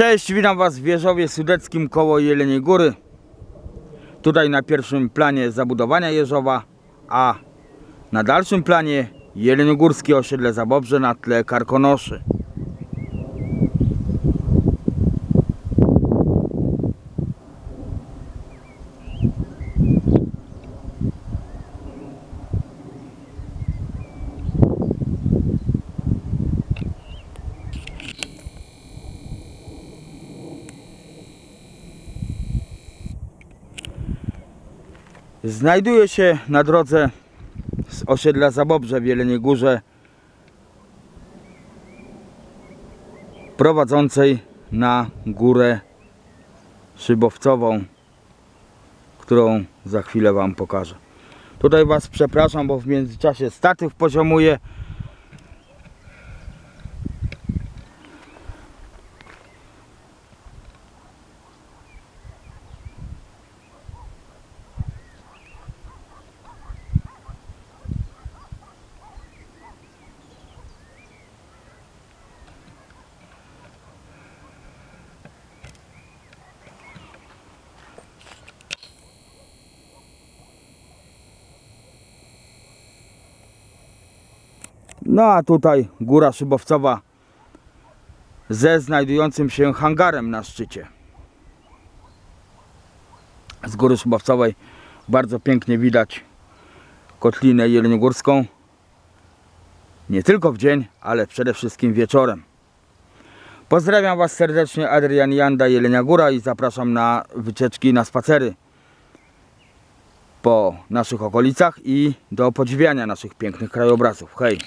Cześć, witam Was w Wieżowie Sudeckim koło Jeleniej Góry. Tutaj na pierwszym planie zabudowania Jeżowa, a na dalszym planie Jeleniogórskie osiedle Zabobrze na tle Karkonoszy. Znajduje się na drodze z osiedla Zabobrze w Jeleniej Górze prowadzącej na górę szybowcową, którą za chwilę Wam pokażę. Tutaj Was przepraszam, bo w międzyczasie statyw poziomuje. No a tutaj góra szybowcowa ze znajdującym się hangarem na szczycie. Z góry szybowcowej bardzo pięknie widać kotlinę jeleniogórską. Nie tylko w dzień, ale przede wszystkim wieczorem. Pozdrawiam Was serdecznie, Adrian Janda, Jelenia Góra i zapraszam na wycieczki, na spacery po naszych okolicach i do podziwiania naszych pięknych krajobrazów. Hej!